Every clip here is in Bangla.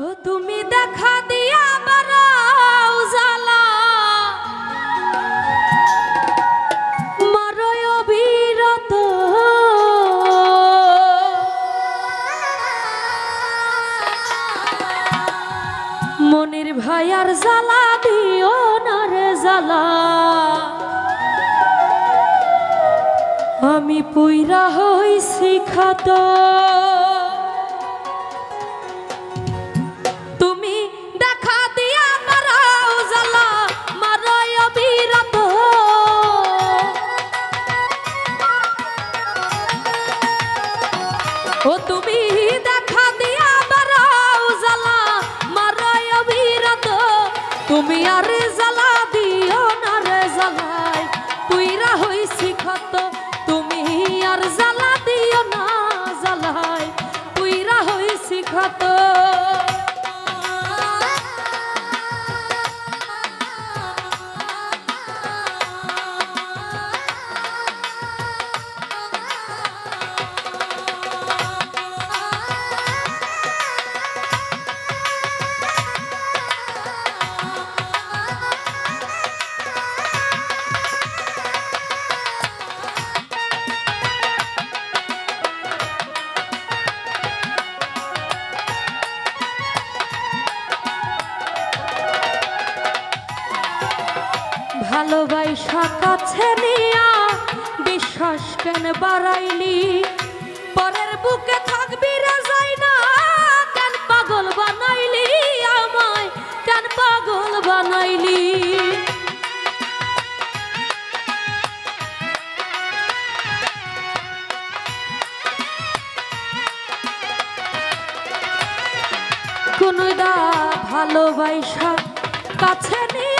তুমি দেখা দিয়া বারাও জ্বালা। মারয় অবিরত মনের ভাইয়ার জ্বালা দিও না রে জ্বালা। আমি পুইরা হইছি খাত। ও তুমি দেখা দিয়া মারাও জ্বালা মারয় অবিরত তুমি আর জ্বালা ভালোবাসা কাছে নিয়া বিশ্বাস কেন বাড়াইলি? পরের বুকে থাকবি রে যাই না, কেন পাগল বানাইলি আমায়? কেন পাগল বানাইলি? ভালোবাসা কাছে নিয়া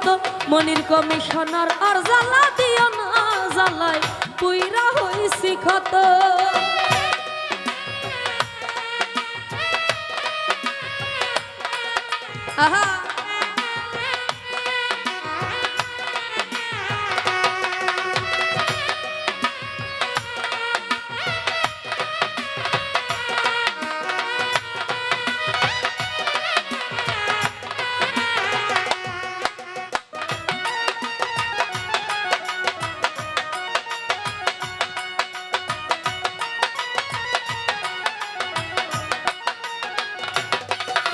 ক্ষত মনির কমিশনার আর জ্বালা দিও না জ্বালায় পুইরা হইছি ক্ষত। আহা!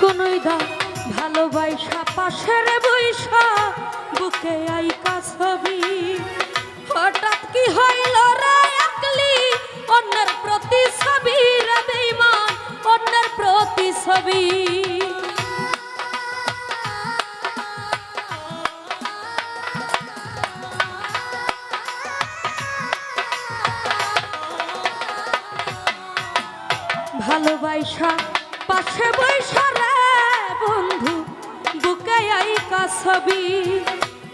কোনই দা ভালোবাসা পাশের বৈশা, বুকে আইকা ছবি হঠাৎ কি হইল একলি? অন্যের প্রতি ছবি অন্যের প্রতি ছবি ভালোবাসা পাশে বৈশা বন্ধু, বুকে আইকা ছবি।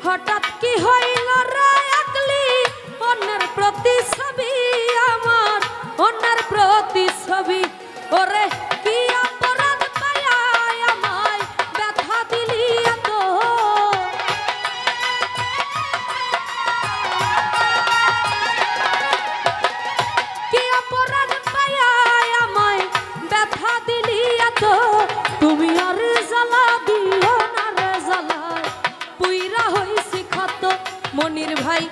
হঠাৎ কি হইল রে একলি? অন্যের প্রতি ছবি আমার, অন্যের প্রতি ছবি ওরে মনির ভাই।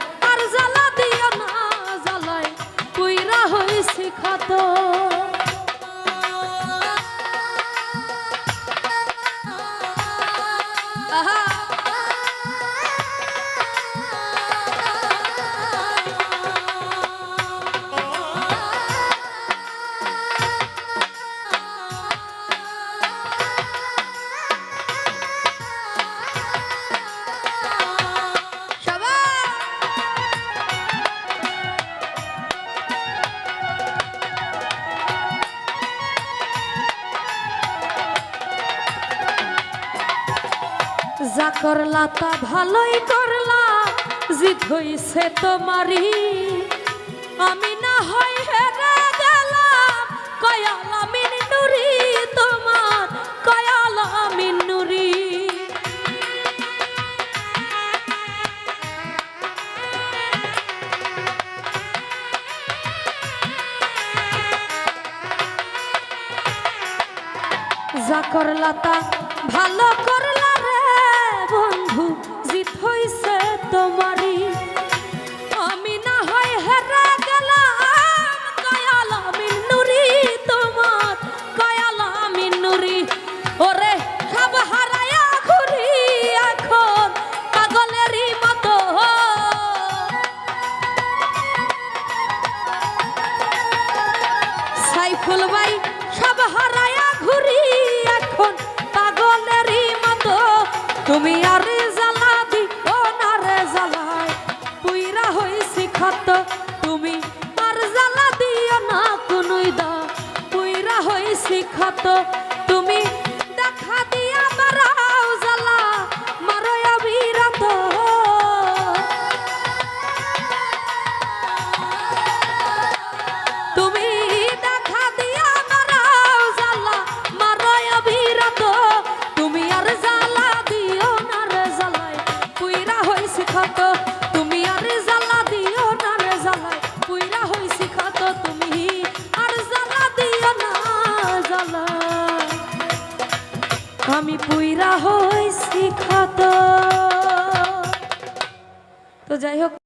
যা করলা তা ভালোই করলা জিত হইছে তোমারই। আমি না হয় হেরে গেলাম, কয়াল আমিন নুরি তোমার, কয়াল আমিন নুরি। যা করলা তা ভালো করলা তুমি আর জ্বালা দিও না রে জ্বালায় পুইরা হইছি ক্ষত, তুমি আর জ্বালা দিও না কোনই দা। পুইরা হইছি ক্ষত, তুমি হইছি ক্ষত তো যাই হোক